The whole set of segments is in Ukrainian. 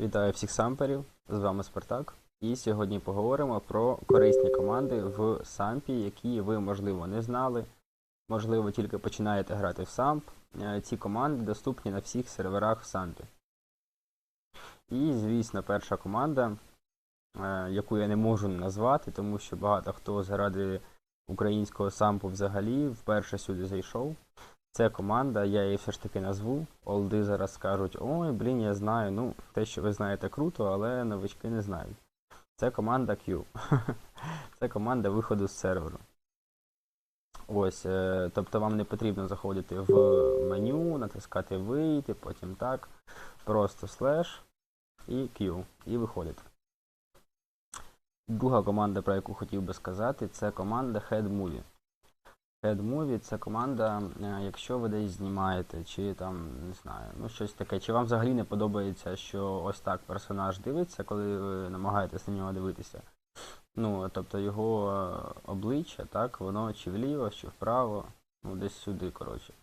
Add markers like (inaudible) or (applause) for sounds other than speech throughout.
Вітаю всіх самперів, з вами Спартак. І сьогодні поговоримо про корисні команди в сампі, які ви, можливо, не знали. Можливо, тільки починаєте грати в самп. Е, Ці команди доступні на всіх серверах в сампі. І, звісно, перша команда, е, яку я не можу назвати, тому що багато хто заради українського сампу взагалі вперше сюди зайшов. Це команда, я її все ж таки назву. Олди зараз скажуть, ой, блін, я знаю. Ну, те, що ви знаєте, круто, але новички не знають. Це команда Q. (laughs) Це команда виходу з серверу. Ось, е, тобто вам не потрібно заходити в меню, натискати вийти, потім так. Просто слеш і Q. І виходите. Друга команда, про яку хотів би сказати, це команда HeadMovie. HeadMovie це команда, е, якщо ви десь знімаєте, чи там, не знаю, ну щось таке, чи вам взагалі не подобається, що ось так персонаж дивиться, коли ви намагаєтесь на нього дивитися. Ну, тобто його е, обличчя, так, воно чи вліво, чи вправо, ну десь сюди, коротше.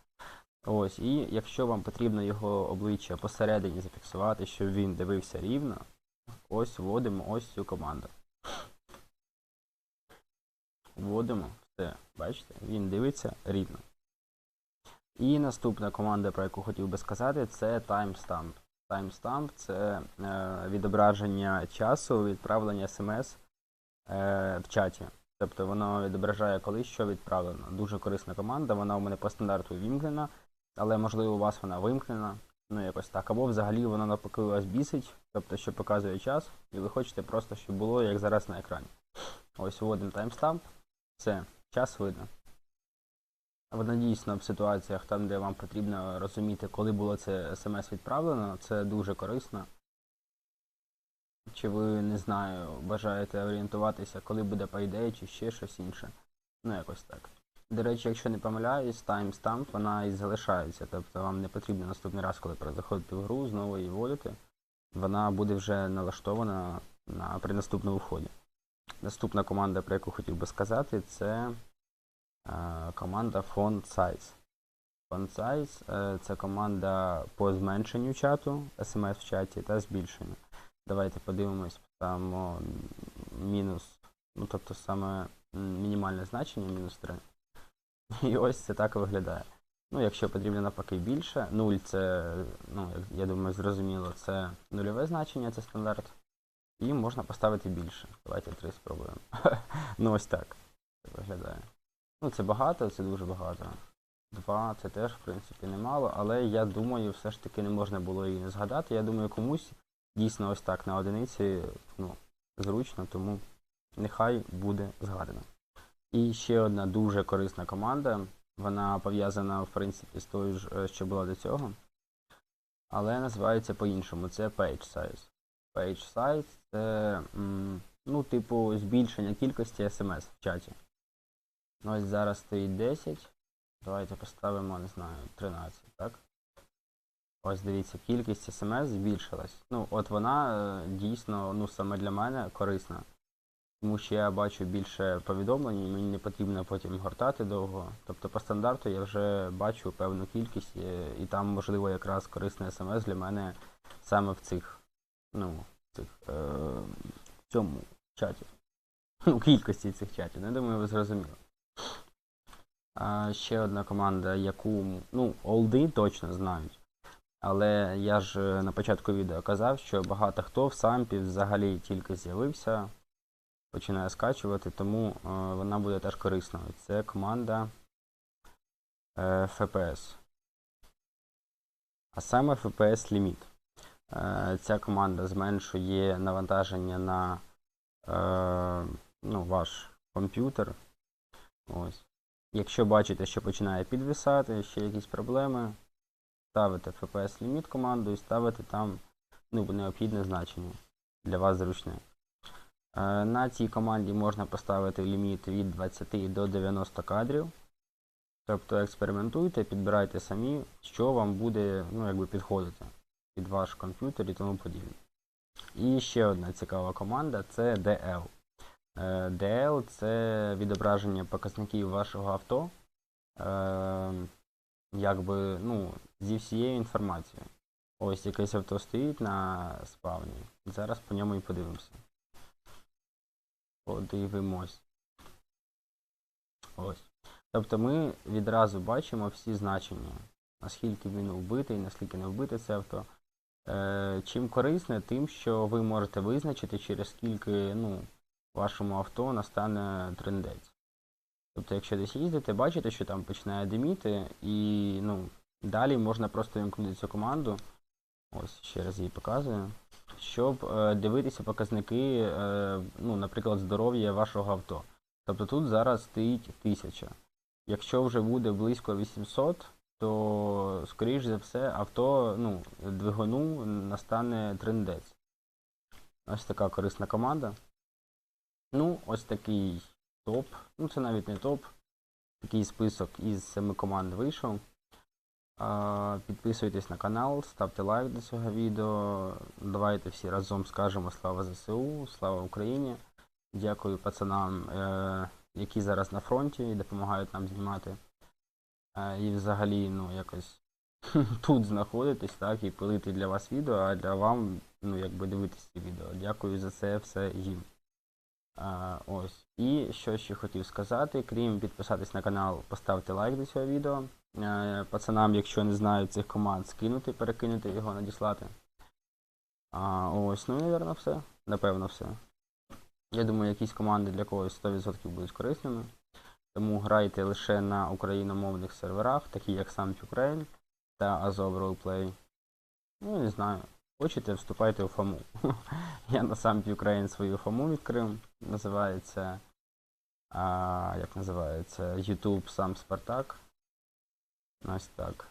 Ось, і якщо вам потрібно його обличчя посередині зафіксувати, щоб він дивився рівно, ось вводимо ось цю команду. Вводимо все, бачите, він дивиться рівно. І наступна команда, про яку хотів би сказати, це timestamp. Timestamp це е, відображення часу відправлення смс е, в чаті. Тобто воно відображає, коли що відправлено. Дуже корисна команда, вона у мене по стандарту вімкнена, але можливо у вас вона вимкнена. Ну, якось так. Або взагалі вона навпаки вас бісить, тобто що показує час, і ви хочете просто, щоб було як зараз на екрані. Ось вводимо timestamp. Все, час видно. Воно дійсно в ситуаціях, там, де вам потрібно розуміти, коли було це смс відправлено, це дуже корисно. Чи ви, не знаю, бажаєте орієнтуватися, коли буде payday, чи ще щось інше. Ну, якось так. До речі, якщо не помиляюсь, timestamp вона і залишається. Тобто вам не потрібно наступний раз, коли заходите в гру, знову її вводити. Вона буде вже налаштована на, при наступному вході. Наступна команда, про яку хотів би сказати, це е, команда Font Size. Font Size е, це команда по зменшенню чату, SMS в чаті та збільшенню. Давайте подивимось, поставимо мінус, ну тобто саме мінімальне значення, мінус 3. І ось це так виглядає. Ну, якщо потрібно навпаки більше, 0 це, ну, я думаю, зрозуміло, це нульове значення, це стандарт. І можна поставити більше. Давайте 3 спробуємо. (laughs) ну ось так. Це виглядає. Ну, це багато, це дуже багато. Два, це теж, в принципі, немало, але я думаю, все ж таки не можна було її не згадати. Я думаю, комусь дійсно ось так на одиниці ну, зручно, тому нехай буде згадано. І ще одна дуже корисна команда. Вона пов'язана, в принципі, з тою ж, е, що була до цього. Але називається по-іншому. Це page size. Page size це, ну, типу, збільшення кількості SMS в чаті. Ось зараз стоїть 10. Давайте поставимо, не знаю, 13, так? Ось дивіться, кількість SMS збільшилась. Ну, от вона е, дійсно, ну, саме для мене корисна. Тому що я бачу більше повідомлень, і мені не потрібно потім гортати довго. Тобто по стандарту я вже бачу певну кількість, е, і там, можливо, якраз корисне смс для мене саме в цих, ну, цих, е, в цьому чаті. (laughs) У кількості цих чатів. Ну, я думаю, ви зрозуміли. А ще одна команда, яку, ну, олди точно знають. Але я ж е, на початку відео казав, що багато хто в сампі взагалі тільки з'явився, починає скачувати, тому е, вона буде теж корисною. Це команда е, FPS. А саме FPS Limit. Е, ця команда зменшує навантаження на е, ну, ваш комп'ютер. Ось. Якщо бачите, що починає підвисати, ще якісь проблеми, ставите FPS Limit команду і ставите там ну, необхідне значення для вас зручне. Е, На цій команді можна поставити ліміт від 20 до 90 кадрів. Тобто експериментуйте, підбирайте самі, що вам буде ну, якби підходити під ваш комп'ютер і тому подібне. І ще одна цікава команда це DL. Е, DL це відображення показників вашого авто. Е, якби, ну, зі всією інформацією. Ось якесь авто стоїть на спавні. Зараз по ньому і подивимося. Подивимось. Ось. Тобто ми відразу бачимо всі значення, наскільки він вбитий, наскільки не вбите це авто. Е, чим корисне, тим, що ви можете визначити, через скільки ну, вашому авто настане трендець. Тобто, якщо десь їздите, бачите, що там починає диміти, і ну, далі можна просто вимкнути цю команду. Ось ще раз її показую. Щоб е, дивитися показники, е, ну, наприклад, здоров'я вашого авто. Тобто тут зараз стоїть 1000. Якщо вже буде близько 800, то, скоріш за все, авто, ну, двигуну настане трендець. Ось така корисна команда. Ну, ось такий топ. Ну, це навіть не топ. Такий список із семи команд вийшов. А, Підписуйтесь на канал, ставте лайк до цього відео. Давайте всі разом скажемо слава ЗСУ, слава Україні. Дякую пацанам, е, які зараз на фронті і допомагають нам знімати. І взагалі, ну, якось (laughs) тут знаходитись, так, і пилити для вас відео, а для вам, ну, якби дивитися ці відео. Дякую за це все їм. А, ось. І що ще хотів сказати, крім підписатись на канал, поставте лайк до цього відео. Е, пацанам, якщо не знають цих команд, скинути, перекинути його, надіслати. А, ось, ну напевно, все. Напевно, все. Я думаю, якісь команди для когось 100% будуть корисними. Тому грайте лише на україномовних серверах, такі як сам Ukraine та Azov Roleplay. Ну, не знаю. Хочете, вступайте у ФАМу. (laughs) Я на сам Ukraine свою ФАМу відкрив. Називається. А, як називається? YouTube сам Спартак. Ось так.